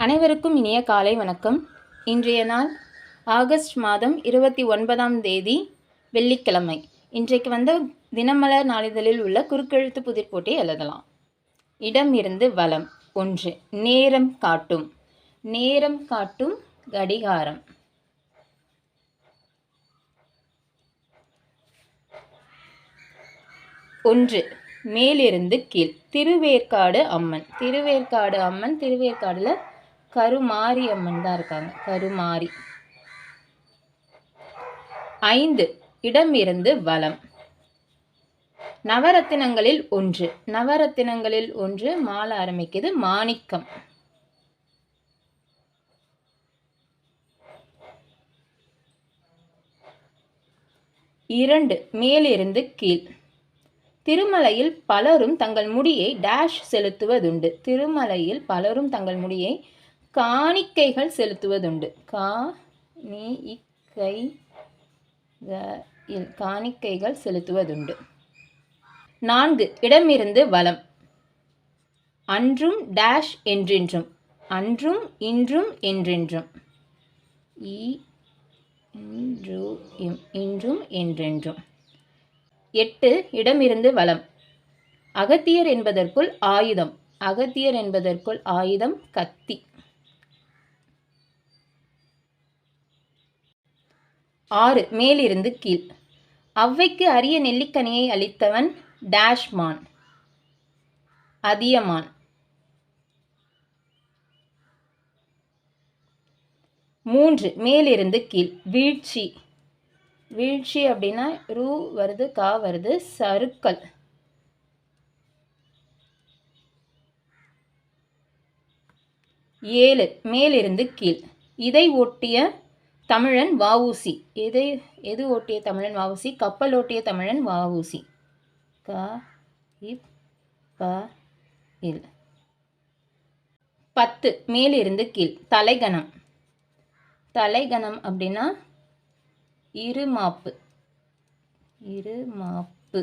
அனைவருக்கும் இனிய காலை வணக்கம். இன்றைய நாள் ஆகஸ்ட் மாதம் இருபத்தி ஒன்பதாம் தேதி வெள்ளிக்கிழமை. இன்றைக்கு வந்த தினமலர் நாளிதழில் உள்ள குறுக்கெழுத்து புதிர் போட்டி எழுதலாம். இடம் இருந்து வளம். ஒன்று நேரம் காட்டும். நேரம் காட்டும் கடிகாரம். ஒன்று மேலிருந்து கீழ். திருவேற்காடு அம்மன். திருவேற்காடு அம்மன் திருவேற்காடில் கருமாரி அம்மன் தான் இருக்காங்க. கருமாரி. ஐந்து இடம் இருந்து வலம். நவரத்தினங்களில் ஒன்று. நவரத்தினங்களில் ஒன்று மாலை ஆரம்பிக்குது மாணிக்கம். இரண்டு மேலிருந்து கீழ். திருமலையில் பலரும் தங்கள் முடியை டேஷ் செலுத்துவதுண்டு. திருமலையில் பலரும் தங்கள் முடியை காணிக்கைகள் செலுத்துவதுண்டு. கா நீ இக்கை காணிக்கைகள் செலுத்துவதுண்டு. நான்கு இடமிருந்து வளம் அன்றும் டேஷ் என்றென்றும். அன்றும் இன்றும் என்றென்றும். இன்றும் என்றென்றும். எட்டு இடமிருந்து வளம் அகத்தியர் என்பதற்குள் ஆயுதம். அகத்தியர் என்பதற்குள் ஆயுதம் கத்தி. ஆறு மேலிருந்து கீழ். அவ்வைக்கு அரிய நெல்லிக்கனியை அளித்தவன் டேஷ்மான் அதியமான். மூன்று மேலிருந்து கீழ். வீழ்ச்சி. வீழ்ச்சி அப்படின்னா ரூ வருது கா வருது சருக்கள் ஏழு மேலிருந்து கீழ். இதை ஒட்டிய தமிழன் வாவூசி எதை எது ஓட்டிய தமிழன் வாவூசி கப்பல் ஓட்டிய தமிழன் வாவூசி க இப் ப இல். பத்து மேலிருந்து கீழ். தலைகணம். தலைகணம் அப்படின்னா இருமாப்பு. இருமாப்பு.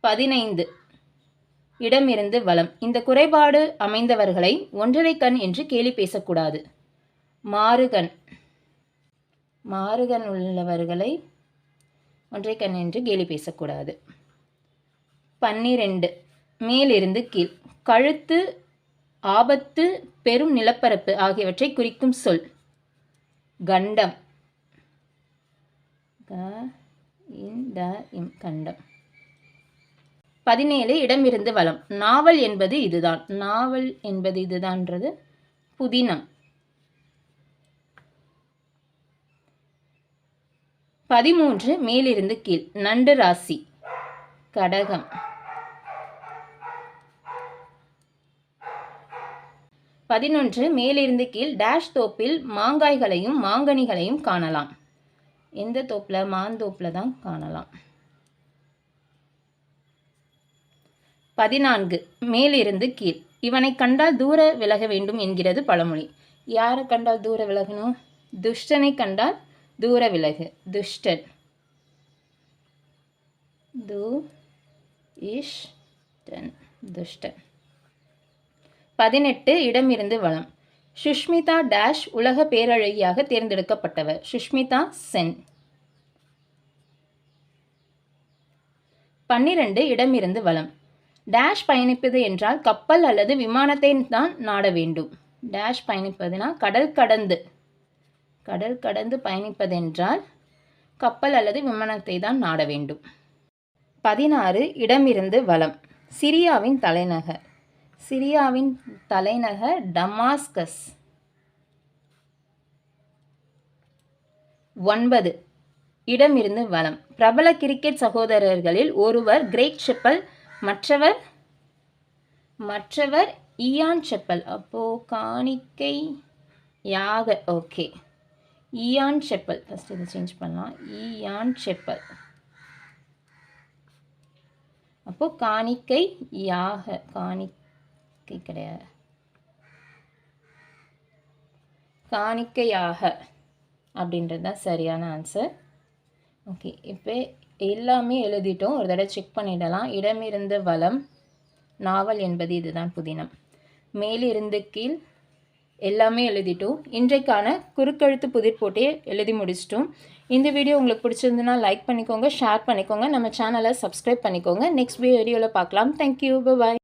பதினைந்து இடமிருந்து வளம் இந்த குறைபாடு அமைந்தவர்களை ஒன்றரை கண் என்று கேலி பேசக்கூடாது. மாறுகண். மாறுகன் உள்ளவர்களை ஒன்றை கண் என்று கேலி பேசக்கூடாது. பன்னிரெண்டு மேலிருந்து கீழ். கழுத்து ஆபத்து பெரும் நிலப்பரப்பு ஆகியவற்றை குறிக்கும் சொல். கண்டம். இம் கண்டம். பதினேழு இடமிருந்து வளம். நாவல் என்பது இதுதான். நாவல் என்பது இதுதான்றது. புதினம். பதிமூன்று மேலிருந்து கீழ். நண்டு ராசி. கடகம். பதினொன்று மேலிருந்து கீழ். டேஷ் தோப்பில் மாங்காய்களையும் மாங்கனிகளையும் காணலாம். எந்த தோப்பில்? மாந்தோப்பில் தான் காணலாம். பதினான்கு மேலிருந்து கீழ். இவனை கண்டால் தூர விலக வேண்டும் என்கிறது பழமொழி. யாரை கண்டால் தூர விலகணும்? துஷ்டனை கண்டால் தூர விலகு துஷ்டன். து இஷ்டன் துஷ்டன். பதினெட்டு இடமிருந்து வளம். சுஷ்மிதா டேஷ் உலக பேரழகியாக தேர்ந்தெடுக்கப்பட்டவர். சுஷ்மிதா சென். பன்னிரண்டு இடமிருந்து வளம். டேஷ் பயணிப்பது என்றால் கப்பல் அல்லது விமானத்தை தான் நாட வேண்டும். டேஷ் பயணிப்பதுனா கடல் கடந்து. கடல் கடந்து பயணிப்பதென்றால் கப்பல் அல்லது விமானத்தை தான் நாட வேண்டும். பதினாறு இடமிருந்து வளம் சிரியாவின் தலைநகர். சிரியாவின் தலைநகர் டமாஸ்கஸ். ஒன்பது இடமிருந்து வளம் பிரபல கிரிக்கெட் சகோதரர்களில் ஒருவர் கிரேக் செப்பல் மற்றவர் மற்றவர் இயான் செப்பல். அப்போ காணிக்கை யாக ஓகே. இயான் செப்பல் ஃபஸ்ட் இதை சேஞ்ச் பண்ணலாம். இயான் செப்பல் அப்போது காணிக்கை யாக. காணிக்கை காணிக்கை கிடையாது காணிக்கையாக அப்படின்றது தான் சரியான ஆன்சர் ஓகே இப்போ எல்லாமே எழுதிட்டோம். ஒரு தடவை செக் பண்ணிடலாம். இடமிருந்து வளம் நாவல் என்பது இதுதான் புதினம். மேலிருந்து கீழ் எல்லாமே எழுதிட்டோம். இன்றைக்கான குறுக்கெழுத்து புதிர் போட்டியை எழுதி முடிச்சிட்டோம். இந்த வீடியோ உங்களுக்கு பிடிச்சிருந்துன்னா லைக் பண்ணிக்கோங்க ஷேர் பண்ணிக்கோங்க. நம்ம சேனலை சப்ஸ்கிரைப் பண்ணிக்கோங்க. நெக்ஸ்ட் வீடியோவில் பார்க்கலாம். Thank you bye